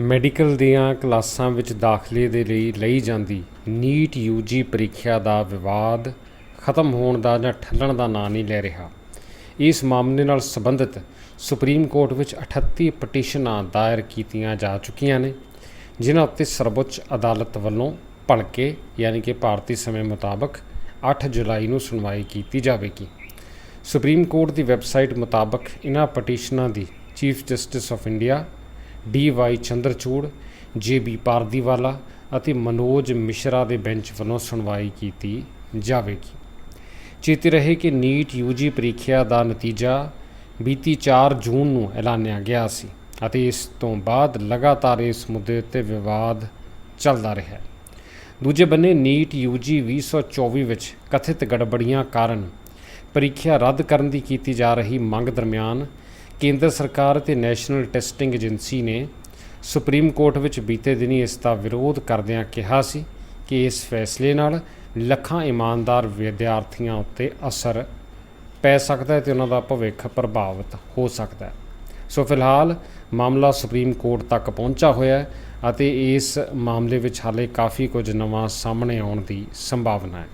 Medical ਦੀਆਂ ਕਲਾਸਾਂ ਵਿੱਚ ਦਾਖਲੇ ਦੇ ਲਈ ਲਈ ਜਾਂਦੀ ਨੀਟ ਯੂਜੀ ਪ੍ਰੀਖਿਆ ਦਾ ਵਿਵਾਦ ਖਤਮ ਹੋਣ ਦਾ ਜਾਂ ਠੱਲਣ ਦਾ ਨਾਂ ਨਹੀਂ ਲੈ ਰਿਹਾ। ਇਸ ਮਾਮਲੇ ਨਾਲ ਸੰਬੰਧਿਤ ਸੁਪਰੀਮ ਕੋਰਟ ਵਿੱਚ 38 ਪਟੀਸ਼ਨਾਂ ਦਾਇਰ ਕੀਤੀਆਂ ਜਾ ਚੁੱਕੀਆਂ ਨੇ, ਜਿਨ੍ਹਾਂ ਉੱਤੇ ਸਰਵਉੱਚ ਅਦਾਲਤ ਵੱਲੋਂ ਭਲਕੇ ਯਾਨੀ ਕਿ ਭਾਰਤੀ ਸਮੇਂ ਮੁਤਾਬਕ 8 ਜੁਲਾਈ ਨੂੰ ਸੁਣਵਾਈ ਕੀਤੀ ਜਾਵੇਗੀ। ਸੁਪਰੀਮ ਕੋਰਟ ਦੀ ਵੈਬਸਾਈਟ ਮੁਤਾਬਕ ਇਨ੍ਹਾਂ ਪਟੀਸ਼ਨਾਂ ਦੀ chief justice of India D Y Chandrachud, J B Pardiwala ਅਤੇ ਮਨੋਜ ਮਿਸ਼ਰਾ ਦੇ ਬੈਂਚ ਵੱਲੋਂ ਸੁਣਵਾਈ ਕੀਤੀ ਜਾਵੇਗੀ। ਚੇਤੇ ਰਹੇ ਕਿ ਨੀਟ ਯੂਜੀ ਪ੍ਰੀਖਿਆ ਦਾ ਨਤੀਜਾ ਬੀਤੀ 4 ਜੂਨ ਨੂੰ ਐਲਾਨਿਆ ਗਿਆ ਸੀ ਅਤੇ ਇਸ ਤੋਂ ਬਾਅਦ ਲਗਾਤਾਰ ਇਸ ਮੁੱਦੇ ਉੱਤੇ ਵਿਵਾਦ ਚੱਲਦਾ ਰਿਹਾ। ਦੂਜੇ ਬੰਨੇ ਨੀਟ ਯੂਜੀ 2024 ਵਿੱਚ ਕਥਿਤ ਗੜਬੜੀਆਂ ਕਾਰਨ ਪ੍ਰੀਖਿਆ ਰੱਦ ਕਰਨ ਦੀ ਕੀਤੀ ਜਾ ਰਹੀ ਮੰਗ ਦਰਮਿਆਨ ਕੇਂਦਰ ਸਰਕਾਰ ਅਤੇ ਨੈਸ਼ਨਲ ਟੈਸਟਿੰਗ ਏਜੰਸੀ ਨੇ ਸੁਪਰੀਮ ਕੋਰਟ ਵਿੱਚ ਬੀਤੇ ਦਿਨੀ ਇਸ ਦਾ ਵਿਰੋਧ ਕਰਦਿਆਂ ਕਿਹਾ ਸੀ ਕਿ ਇਸ ਫੈਸਲੇ ਨਾਲ ਲੱਖਾਂ ਇਮਾਨਦਾਰ ਵਿਦਿਆਰਥੀਆਂ ਉੱਤੇ ਅਸਰ ਪੈ ਸਕਦਾ ਹੈ ਤੇ ਉਹਨਾਂ ਦਾ ਭਵਿੱਖ ਪ੍ਰਭਾਵਿਤ ਹੋ ਸਕਦਾ ਹੈ। ਸੋ ਫਿਲਹਾਲ ਮਾਮਲਾ ਸੁਪਰੀਮ ਕੋਰਟ ਤੱਕ ਪਹੁੰਚਾ ਹੋਇਆ ਹੈ ਅਤੇ ਇਸ ਮਾਮਲੇ ਵਿੱਚ ਹਾਲੇ ਕਾਫੀ ਕੁਝ ਨਵਾਂ ਸਾਹਮਣੇ ਆਉਣ ਦੀ ਸੰਭਾਵਨਾ ਹੈ।